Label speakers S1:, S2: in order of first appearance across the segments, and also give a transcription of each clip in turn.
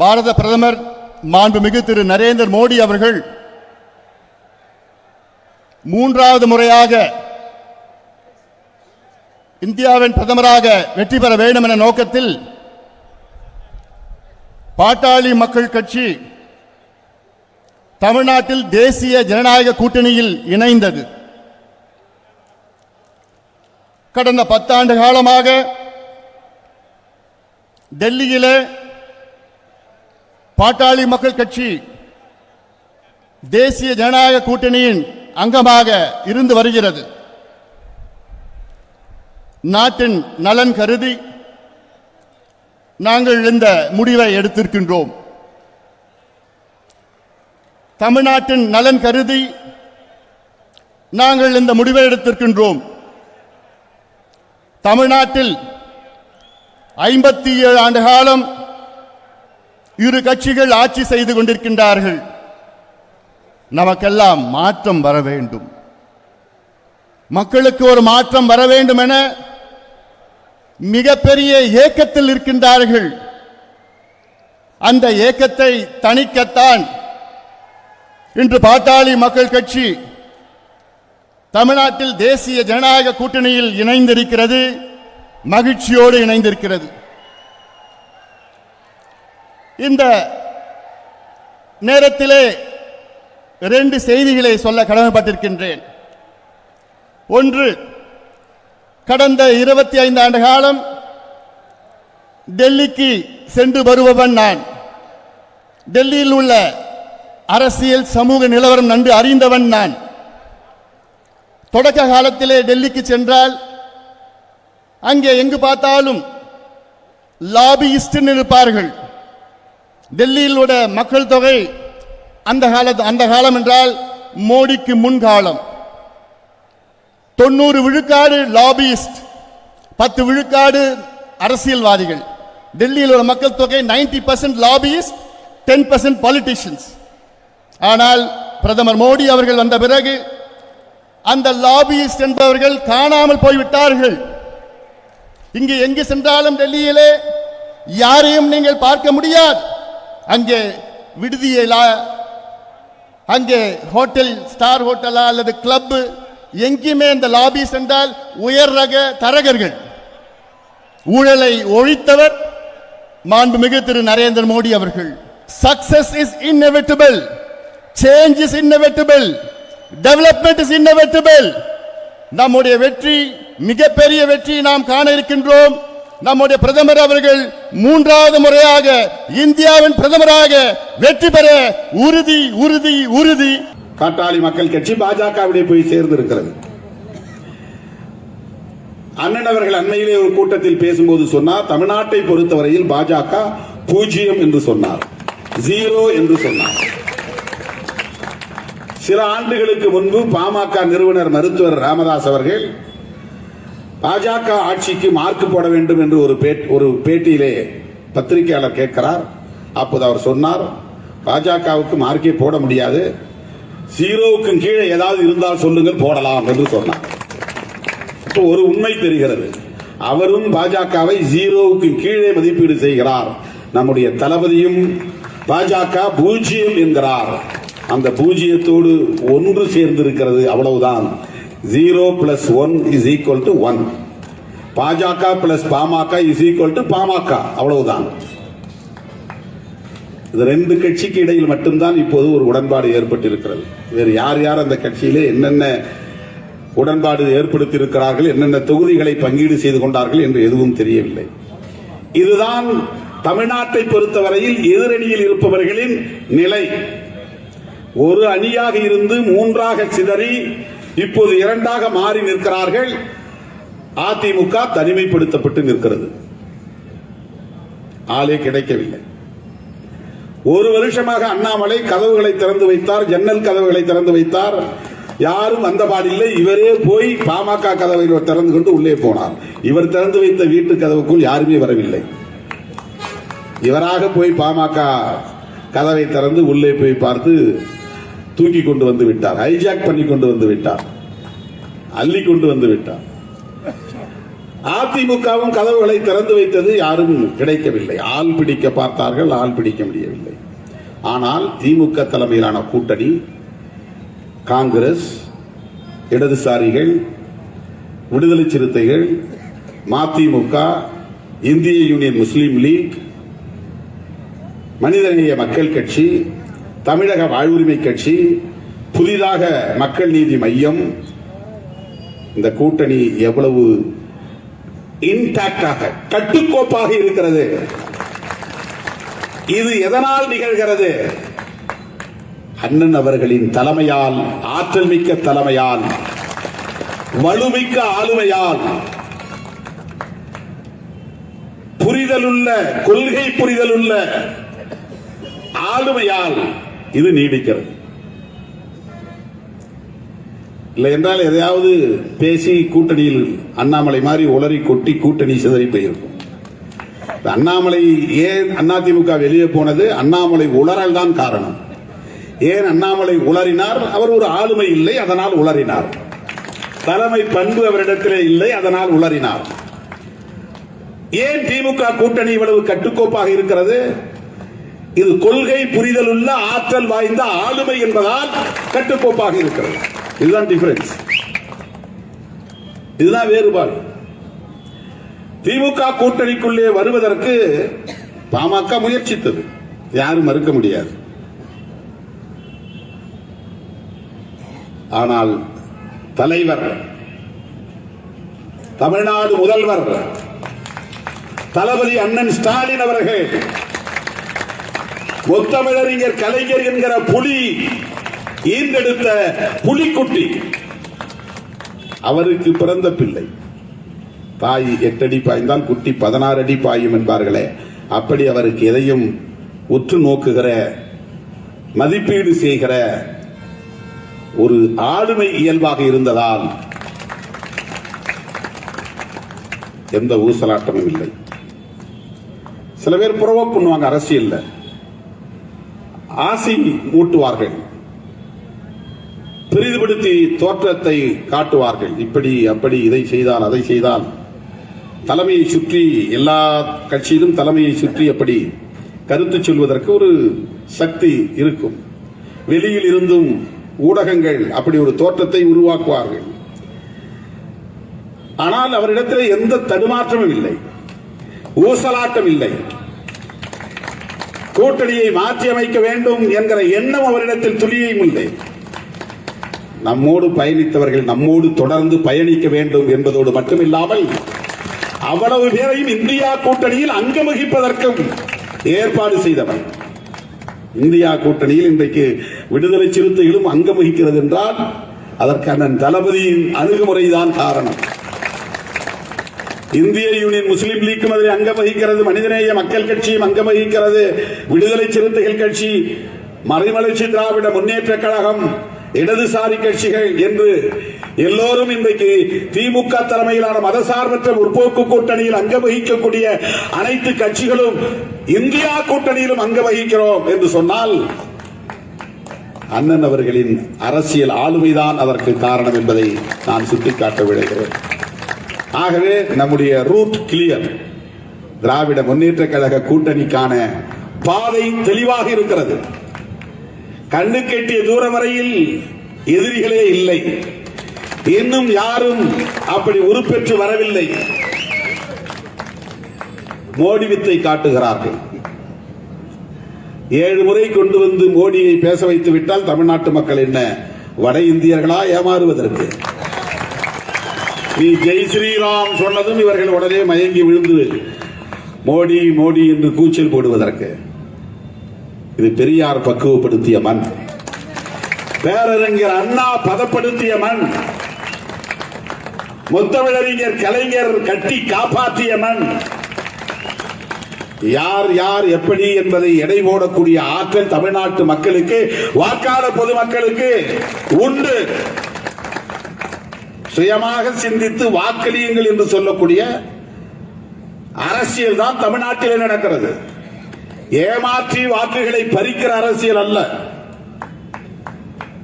S1: பாரத பிரதமர் மாண்புமிகு திரு நரேந்திர மோடி அவர்கள் மூன்றாவது முறையாக இந்தியாவின் பிரதமராக வெற்றி பெற வேண்டும் என நோக்கத்தில் பாட்டாளி மக்கள் கட்சி தமிழ்நாட்டில் தேசிய ஜனநாயக கூட்டணியில் இணைந்தது கடந்த பத்தாண்டு காலமாக டெல்லியிலே பாட்டாளி மக்கள் கட்சி தேசிய ஜனநாயக கூட்டணியின் அங்கமாக இருந்து வருகிறது நாட்டின் நலன் கருதி நாங்கள் இந்த முடிவை எடுத்திருக்கின்றோம் தமிழ்நாட்டின் நலன் கருதி நாங்கள் இந்த முடிவை எடுத்திருக்கின்றோம் தமிழ்நாட்டில் ஐம்பத்தி ஏழு ஆண்டு காலம் இரு கட்சிகள் ஆட்சி செய்து கொண்டிருக்கின்றார்கள் நமக்கெல்லாம் மாற்றம் வர வேண்டும் மக்களுக்கு ஒரு மாற்றம் வர வேண்டும் என மிகப்பெரிய ஏக்கத்தில் இருக்கின்றார்கள் அந்த ஏக்கத்தை தணிக்கத்தான் இன்று பாட்டாளி மக்கள் கட்சி தமிழ்நாட்டில் தேசிய ஜனநாயக கூட்டணியில் இணைந்திருக்கிறது மகிழ்ச்சியோடு இணைந்திருக்கிறது இந்த நேரத்திலே ரெண்டு செய்திகளை சொல்ல கடமைப்பட்டிருக்கின்றேன் ஒன்று கடந்த இருபத்தி ஐந்து ஆண்டு காலம் டெல்லிக்கு சென்று வருபவன் நான் டெல்லியில் உள்ள அரசியல் சமூக நிலவரம் நன்கு அறிந்தவன் நான் தொடக்க காலத்திலே டெல்லிக்கு சென்றால் அங்கே எங்கு பார்த்தாலும் லாபியிஸ்ட் இருப்பார்கள் டெல்லியில் உள்ள மக்கள் தொகை அந்த கால அந்த காலம் என்றால் மோடிக்கு முன்காலம் தொண்ணூறு விழுக்காடு லாபியிஸ்ட் பத்து விழுக்காடு அரசியல்வாதிகள் டெல்லியில் உள்ள மக்கள் தொகை ninety percent lobbyist ten percent politicians ஆனால் பிரதமர் மோடி அவர்கள் வந்த பிறகு அந்த லாபியிஸ்ட் என்பவர்கள் காணாமல் போய்விட்டார்கள் இங்கு எங்கு சென்றாலும் டெல்லியிலே யாரையும் நீங்கள் பார்க்க முடியாது அங்கே விடுதியிலா அங்கே ஹோட்டல் ஸ்டார் ஹோட்டலா அல்லது கிளப் எங்கேயுமே இந்த லாபி சென்றால் உயர் ரக தரகர்கள் ஊழலை ஒழித்தவர் மாண்புமிகு திரு நரேந்திர மோடி அவர்கள் success is inevitable change is inevitable development is inevitable நம்முடைய வெற்றி மிகப்பெரிய வெற்றி நாம் காண இருக்கின்றோம் நம்முடைய பிரதமர் அவர்கள் மூன்றாவது முறையாக இந்தியாவின் பிரதமராக வெற்றி பெற உறுதி உறுதி உறுதி காட்டாளி மக்கள் கட்சி பாஜகவிடைய போய் சேர்ந்திருக்கிறது அண்ணன் அவர்கள் அண்மையிலே ஒரு கூட்டத்தில் பேசும்போது சொன்னார் தமிழ்நாட்டை பொறுத்தவரையில் பாஜக பூஜ்ஜியம் என்று சொன்னார் ஜீரோ என்று சொன்னார் சில ஆண்டுகளுக்கு முன்பு பாமக நிறுவனர் மருத்துவர் ராமதாஸ் அவர்கள் பாஜக ஆட்சிக்கு மார்க் போட வேண்டும் என்று ஒரு ஒரு பேட்டியிலே பத்திரிகையாளர் கேட்கிறார் அப்போது அவர் சொன்னார் பாஜகவுக்கு மார்க்கே போட முடியாது ஜீரோவுக்கும் கீழே ஏதாவது இருந்தால் சொல்லுங்கள் போடலாம் என்று சொன்னார் ஒரு உண்மை தெரிகிறது அவரும் பாஜகவை ஜீரோவுக்கு கீழே மதிப்பீடு செய்கிறார் நம்முடைய தளபதியும் பாஜக பூஜ்ஜியம் என்கிறார் அந்த பூஜ்ஜியத்தோடு ஒன்று சேர்ந்திருக்கிறது அவ்வளவுதான் zero plus one is equal to one BJP plus PMK is equal to PMK அவ்வளவுதான் இது ரெண்டு கட்சிக்கு இடையில் மட்டும்தான் இப்போது ஒரு உடன்பாடு ஏற்பட்டிருக்கிறது வேறு யார் யார் அந்த கட்சியிலே என்னென்ன உடன்பாடு ஏற்படுத்தியிருக்கிறார்கள் என்னென்ன தொகுதிகளை பங்கீடு செய்து கொண்டார்கள் என்று எதுவும் தெரியவில்லை இதுதான் தமிழ்நாட்டை பொறுத்தவரையில் எதிரணியில் இருப்பவர்களின் நிலை ஒரு அணியாக இருந்து மூன்றாக சிதறி இப்போது இரண்டாக மாறி நிற்கிறார்கள் அதிமுக தனிமைப்படுத்தப்பட்டு நிற்கிறது ஆளே கிடைக்கவில்லை ஒரு வருஷமாக அண்ணாமலை கதவுகளை திறந்து வைத்தார் ஜன்னல் கதவுகளை திறந்து வைத்தார் யாரும் வந்த பாடில்லை இவரே போய் பாமக கதவை திறந்து கொண்டு உள்ளே போனார் இவர் திறந்து வைத்த வீட்டு கதவுக்குள் யாருமே வரவில்லை இவராக போய் பாமக கதவை திறந்து உள்ளே போய் பார்த்து தூக்கி கொண்டு வந்து விட்டார் ஹைஜாக் பண்ணி கொண்டு வந்து விட்டார் அள்ளி கொண்டு வந்து விட்டார் அதிமுகவும் கதவுகளை திறந்து வைத்தது யாரும் கிடைக்கவில்லை ஆள் பிடிக்க பார்த்தார்கள் ஆள் பிடிக்க முடியவில்லை ஆனால் திமுக தலைமையிலான கூட்டணி காங்கிரஸ் இடதுசாரிகள் விடுதலை சிறுத்தைகள் மதிமுக இந்திய யூனியன் முஸ்லீம் லீக் மனிதநேய மக்கள் கட்சி தமிழக வாழ்வுரிமை கட்சி புதிதாக மக்கள் நீதி மையம் இந்த கூட்டணி எவ்வளவு இன்டாக்டாக கட்டுக்கோப்பாக இருக்கிறது இது எதனால் நிகழ்கிறது அண்ணன் அவர்களின் தலைமையால் ஆற்றல் மிக்க தலைமையால் வலுமிக்க ஆளுமையால் புரிதலுள்ள கொள்கை புரிதலுள்ள ஆளுமையால் இது நீடிக்கிறது இல்லை என்றால் எதையாவது பேசி கூட்டணியில் அண்ணாமலை மாதிரி உளறி கொட்டி கூட்டணி சிதறி போயிருக்கும் அண்ணாமலை ஏன் அதிமுக வெளியே போனது அண்ணாமலை உளறல் தான் காரணம் ஏன் அண்ணாமலை உளறினார் அவர் ஒரு ஆளுமை இல்லை அதனால் உளறினார் தலைமை பண்பு அவரிடத்திலே இல்லை அதனால் உளறினார் ஏன் திமுக கூட்டணி இவ்வளவு கட்டுக்கோப்பாக இருக்கிறது இது கொள்கை புரிதல் உள்ள ஆற்றல் வாய்ந்த ஆளுமை என்பதால் கட்டுக்கோப்பாக இருக்கிறது இதுதான் டிஃபரன்ஸ் இதுதான் வேறுபாடு திமுக கூட்டணிக்குள்ளே வருவதற்கு பாமக முயற்சித்தது யாரும் மறுக்க முடியாது ஆனால் தலைவர் தமிழ்நாடு முதல்வர் தளபதி அண்ணன் ஸ்டாலின் அவர்கள் முத்தமிழறிஞர் கலைஞர் என்கிற புலி ஈர்ந்தெடுத்த புலிக்குட்டி அவருக்கு பிறந்த பிள்ளை தாய் எட்டடி பாய்ந்தால் குட்டி பதினாறு அடி பாயும் என்பார்களே அப்படி அவருக்கு எதையும் உற்று நோக்குகிற மதிப்பீடு செய்கிற ஒரு ஆளுமை இயல்பாக இருந்ததால் எந்த ஊசலாட்டமும் இல்லை சில பேர் புறவோ பண்ணுவாங்க அரசியல்ல ஆசி ஊட்டுவார்கள் பெரிதுபடுத்தி தோற்றத்தை காட்டுவார்கள் இப்படி அப்படி இதை செய்தால் அதை செய்தால் தலைமையை சுற்றி எல்லா கட்சியிலும் தலைமையை சுற்றி அப்படி கருத்து சொல்வதற்கு ஒரு சக்தி இருக்கும் வெளியில் இருந்தும் ஊடகங்கள் அப்படி ஒரு தோற்றத்தை உருவாக்குவார்கள் ஆனால் அவரிடத்தில் எந்த தடுமாற்றமும் இல்லை ஊசலாட்டம் இல்லை கூட்டணியை மாற்றி அமைக்க வேண்டும் என்கிற எண்ணம் அவரிடத்தில் துளியையும் இல்லை நம்மோடு பயணித்தவர்கள் நம்மோடு தொடர்ந்து பயணிக்க வேண்டும் என்பதோடு மட்டுமில்லாமல் அவ்வளவு பேரையும் இந்தியா கூட்டணியில் அங்கம் வகிப்பதற்கும் ஏற்பாடு செய்தவர் இந்தியா கூட்டணியில் இன்றைக்கு விடுதலை சிறுத்தைகளும் அங்கம் வகிக்கிறது என்றால் அதற்கான தளபதியின் அணுகுமுறைதான் காரணம் இந்திய யூனியன் முஸ்லீம் லீக்கும் அதில் அங்கம் வகிக்கிறது மனிதநேய மக்கள் கட்சியும் அங்கம் வகிக்கிறது விடுதலை சிறுத்தைகள் கட்சி மறைமலர்ச்சி திராவிட முன்னேற்ற கழகம் இடதுசாரி கட்சிகள் என்று எல்லோரும் இன்றைக்கு திமுக தலைமையிலான மதசார்பற்ற முற்போக்கு கூட்டணியில் அங்கம் வகிக்கக்கூடிய அனைத்து கட்சிகளும் இந்தியா கூட்டணியிலும் அங்கம் வகிக்கிறோம் என்று சொன்னால் அண்ணன் அவர்களின் அரசியல் ஆளுமைதான் அதற்கு காரணம் என்பதை நான் சுட்டிக்காட்ட விடுகிறேன் ஆகவே நம்முடைய ரூட் கிளியர் திராவிட முன்னேற்ற கழக கூட்டணிக்கான பாதை தெளிவாக இருக்கிறது கண்ணு கெட்டிய தூரம் வரையில் எதிரிகளே இல்லை இன்னும் யாரும் அப்படி உருப்பெற்று வரவில்லை மோடி வித்தை காட்டுகிறார்கள் ஏழு முறை கொண்டு வந்து மோடியை பேச வைத்து விட்டால் தமிழ்நாட்டு மக்கள் என்ன வட இந்தியர்களா ஏமாறுவதற்கு நீ ஜெய் ஸ்ரீராம் சொன்னதும் இவர்கள் உடனே மயங்கி விழுந்து மோடி மோடி என்று கூச்சல் போடுவதற்கு இது பெரியார் பக்குவப்படுத்திய மண் பேரறிஞர் அண்ணா பதப்படுத்திய மண் முத்தமிழறிஞர் கலைஞர் கட்டி காப்பாற்றிய மண் யார் யார் எப்படி என்பதை எடை போடக்கூடிய ஆற்றல் தமிழ்நாட்டு மக்களுக்கு வாக்காள பொதுமக்களுக்கு உண்டு சுயமாக சிந்தித்து வாக்களியுங்கள் என்று சொல்லக்கூடிய அரசியல் தான் தமிழ்நாட்டில் நடக்கிறது ஏமாற்றி வாக்குகளை பறிக்கிற அரசியல் அல்ல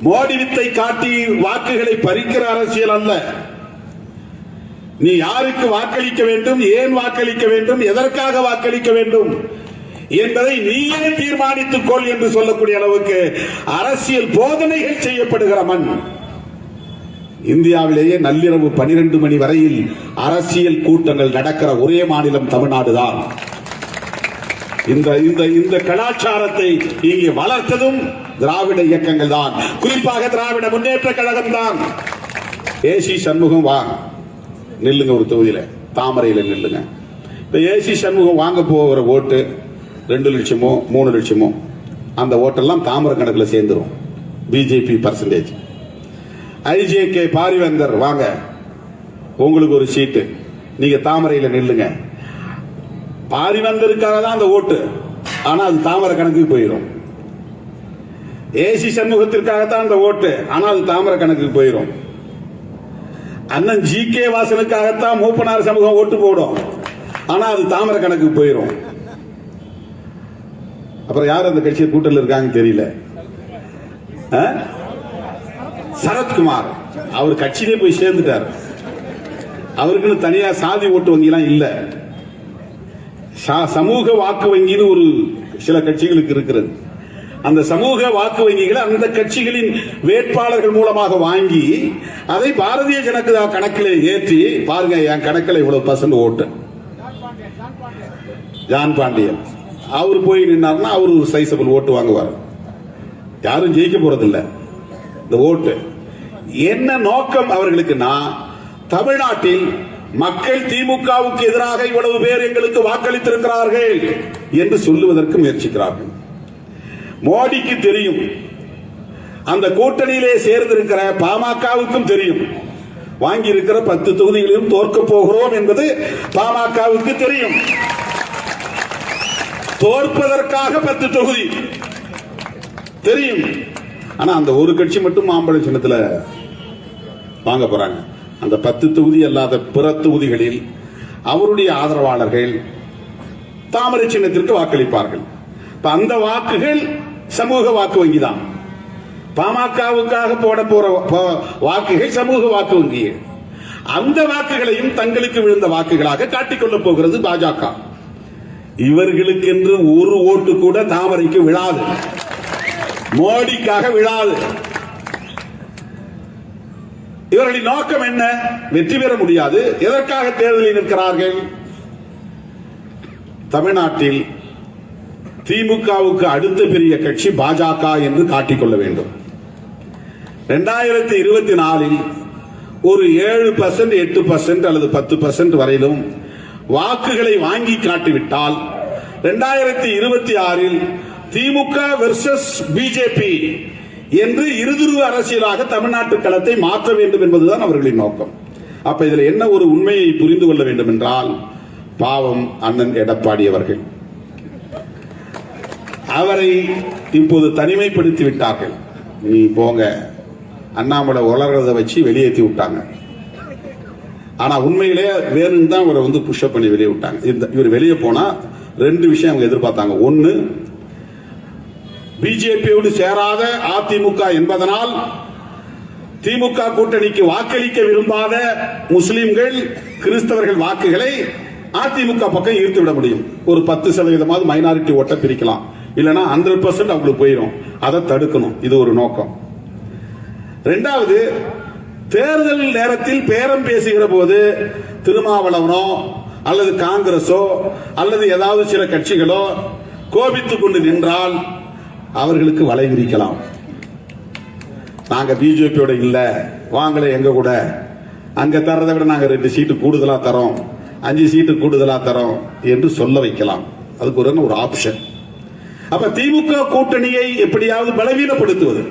S1: மோடி வித்தை காட்டி வாக்குகளை பறிக்கிற அரசியல் அல்ல நீ யாருக்கு வாக்களிக்க வேண்டும் ஏன் வாக்களிக்க வேண்டும் எதற்காக வாக்களிக்க வேண்டும் என்பதை நீயே தீர்மானித்துக் கொள் என்று சொல்லக்கூடிய அளவுக்கு அரசியல் போதனைகள் செய்யப்படுகிற மண் இந்தியாவிலேயே நள்ளிரவு பனிரெண்டு மணி வரையில் அரசியல் கூட்டங்கள் நடக்கிற ஒரே மாநிலம் தமிழ்நாடு தான் இந்த இந்த இந்த கலாச்சாரத்தை இங்கே வளர்த்ததும் திராவிட இயக்கங்கள் தான் குறிப்பாக திராவிட முன்னேற்ற கழகம் தான் ஏசி சண்முகம் வா நில்லுங்க ஒரு தொகுதியில தாமரையில நில்லுங்க இப்போ ஏசி சண்முகம் வாங்க போகிற ஓட்டு ரெண்டு லட்சமோ மூணு லட்சமோ அந்த ஓட்டெல்லாம் தாமரை கணக்கில் சேர்ந்துடும் பிஜேபி பர்சன்டேஜ் ஐஜேகே பாரிவேந்தர் வாங்க உங்களுக்கு ஒரு சீட்டு நீங்க தாமரையில் நில்லுங்க பாரிவேந்தருக்காக தான் அந்த ஓட்டு ஆனா அது தாமரை கணக்குக்கு போயிடும் ஏசி சண்முகத்திற்காகத்தான் அந்த ஓட்டு ஆனா அது தாமரை கணக்குக்கு போயிடும் அண்ணன் ஜி கே வாசனுக்காகத்தான் மூப்பனார் சமூகம் ஓட்டு போடும் ஆனா அது தாமரை கணக்கு போயிடும் அப்புறம் யார் அந்த கட்சியை கூட்டத்தில் இருக்காங்கன்னு தெரியல சரத்குமார் அவர் கட்சியிலே போய் சேர்ந்துட்டார் அவருக்குன்னு தனியா சாதி ஓட்டு வங்கிலாம் இல்லை சமூக வாக்கு வங்கின்னு ஒரு சில கட்சிகளுக்கு இருக்கிறது அந்த சமூக வாக்கு வங்கிகளை அந்த கட்சிகளின் வேட்பாளர்கள் மூலமாக வாங்கி அதை பாரதிய ஜனதா கணக்கில் ஏற்றி பாருங்க என் கணக்கில் இவ்வளவு பசங்க ஓட்டு ஜான் பாண்டியன் அவர் போய் நின்னார்னா அவர் ஒரு சைஸபிள் ஓட்டு வாங்குவார் யாரும் ஜெயிக்க போறதில்லை இந்த ஓட்டு என்ன நோக்கம் அவர்களுக்குன்னா தமிழ்நாட்டில் மக்கள் திமுகவுக்கு எதிராக இவ்வளவு பேர் எங்களுக்கு வாக்களித்திருக்கிறார்கள் என்று சொல்லுவதற்கு முயற்சிக்கிறார்கள் மோடிக்கு தெரியும் அந்த கூட்டணியிலே சேர்ந்திருக்கிற பாமகவுக்கும் தெரியும் வாங்கி இருக்கிற பத்து தொகுதிகளிலும் தோற்க போகிறோம் என்பது பாமகவுக்கு தெரியும் தோற்பதற்காக பத்து தொகுதி தெரியும் ஆனா அந்த ஒரு கட்சி மட்டும் மாம்பழம் சின்னத்துல வாங்க போறாங்க அந்த பத்து தொகுதி அல்லாத பிற தொகுதிகளில் அவருடைய ஆதரவாளர்கள் தாமரை சின்னத்திற்கு வாக்களிப்பார்கள் இப்போ அந்த வாக்குகள் சமூக வாக்கு வங்கி தான் பாமகவுக்காக போட போற வாக்குகள் சமூக வாக்கு வங்கி அந்த வாக்குகளையும் தங்களுக்கு விழுந்த வாக்குகளாக காட்டிக்கொள்ள போகிறது பாஜக இவர்களுக்கென்று ஒரு ஓட்டு கூட தாமரைக்கு விழாது மோடிக்காக விழாது இவர்களின் நோக்கம் என்ன வெற்றி பெற முடியாது எதற்காக தேர்தலில் நிற்கிறார்கள் தமிழ்நாட்டில் திமுகவுக்கு அடுத்த பெரிய கட்சி பாஜக என்று காட்டிக்கொள்ள வேண்டும் இரண்டாயிரத்தி இருபத்தி நாலில் ஒரு ஏழு பர்சன்ட் எட்டு பர்சன்ட் அல்லது பத்து பர்சன்ட் வரையிலும் வாக்குகளை வாங்கி காட்டிவிட்டால் இரண்டாயிரத்தி இருபத்தி ஆறில் திமுக வெர்சஸ் பிஜேபி என்று இருதுருவ அரசியலாக தமிழ்நாட்டு களத்தை மாற்ற வேண்டும் என்பதுதான் அவர்களின் நோக்கம் அப்ப இதுல என்ன ஒரு உண்மையை புரிந்து கொள்ள வேண்டும் என்றால் பாவம் அண்ணன் எடப்பாடி அவர்கள் அவரை இப்போது தனிமைப்படுத்தி விட்டார்கள் நீ போங்க அண்ணாமலை உலர்றதை வச்சு வெளியேற்றி விட்டாங்க ஆனா உண்மையிலே வேணும் தான் இவரை வந்து புஷ்அப் பண்ணி வெளியே விட்டாங்க இந்த இவர் வெளியே போனா ரெண்டு விஷயம் அவங்க எதிர்பார்த்தாங்க ஒன்று பிஜேபியோடு சேராத அதிமுக என்பதனால் திமுக கூட்டணிக்கு வாக்களிக்க விரும்பாத முஸ்லிம்கள் கிறிஸ்தவர்கள் வாக்குகளை அதிமுக பக்கம் ஈர்த்து விட முடியும் ஒரு பத்து சதவீதமாவது மைனாரிட்டி ஓட்ட பிரிக்கலாம் இல்லைன்னா ஹண்ட்ரட் பர்சன்ட் அவங்களுக்கு போயிடும் அதை தடுக்கணும் இது ஒரு நோக்கம் ரெண்டாவது தேர்தல் நேரத்தில் பேரம் பேசுகிற போது திருமாவளவனோ அல்லது காங்கிரஸோ அல்லது ஏதாவது சில கட்சிகளோ கோபித்துக் கொண்டு நின்றால் அவர்களுக்கு வலை விரிக்கலாம் நாங்கள் பிஜேபியோட இல்லை வாங்கலை எங்கள் கூட அங்கே தர்றதை விட நாங்கள் ரெண்டு சீட்டு கூடுதலாக தரோம் அஞ்சு சீட்டு கூடுதலாக தரோம் என்று சொல்ல வைக்கலாம் அதுக்கு ஒரு ஒரு ஆப்ஷன் அப்ப திமுக கூட்டணியை எப்படியாவது பலவீனப்படுத்துவது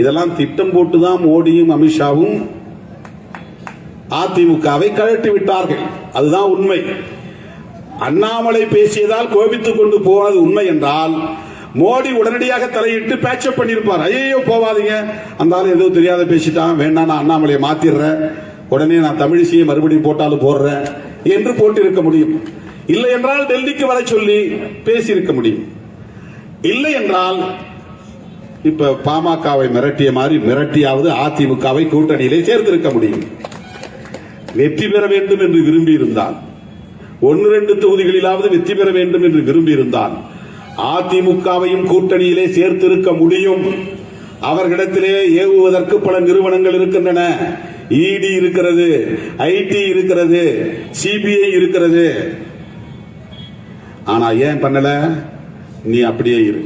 S1: இதெல்லாம் திட்டம் போட்டுதான் மோடியும் அமித்ஷாவும் அதிமுகவை கழட்டி விட்டார்கள் அதுதான் உண்மை அண்ணாமலை பேசியதால் கோபித்துக் கொண்டு போனது உண்மை என்றால் மோடி உடனடியாக தலையிட்டு பேச்சப் பண்ணியிருப்பார் ஐயோ போவாதீங்க அந்த ஆள் எதுவும் தெரியாத பேசிட்டான் வேணா நான் அண்ணாமலையை மாத்திடுறேன் உடனே நான் தமிழிசையை மறுபடியும் போட்டாலும் போடுறேன் என்று போட்டு இருக்க முடியும் இல்லை என்றால் டெல்லிக்கு வர சொல்லி பேசியிருக்க முடியும் இல்லை என்றால் இப்ப பாமகவை மிரட்டிய மாதிரி மிரட்டியாவது அதிமுகவை கூட்டணியிலே சேர்த்திருக்க முடியும் வெற்றி பெற வேண்டும் என்று விரும்பி இருந்தான் ஒன்று ரெண்டு தொகுதிகளிலாவது வெற்றி பெற வேண்டும் என்று விரும்பியிருந்தான் அதிமுகவையும் கூட்டணியிலே சேர்த்திருக்க முடியும் அவர்களிடத்திலே ஏவுவதற்கு பல நிறுவனங்கள் இருக்கின்றன இடி e இருக்கிறது ஐடி இருக்கிறது சிபிஐ இருக்கிறது ஆனா ஏன் பண்ணல நீ அப்படியே இரு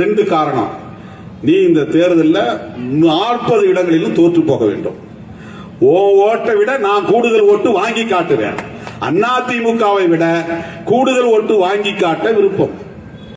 S1: ரெண்டு காரணம் நீ இந்த தேர்தலில் நாற்பது இடங்களிலும் தோற்று போக வேண்டும் ஓ ஓட்டை விட நான் கூடுதல் ஓட்டு வாங்கி காட்டுவேன் அதிமுகவை விட கூடுதல் ஓட்டு வாங்கி காட்ட விருப்பம்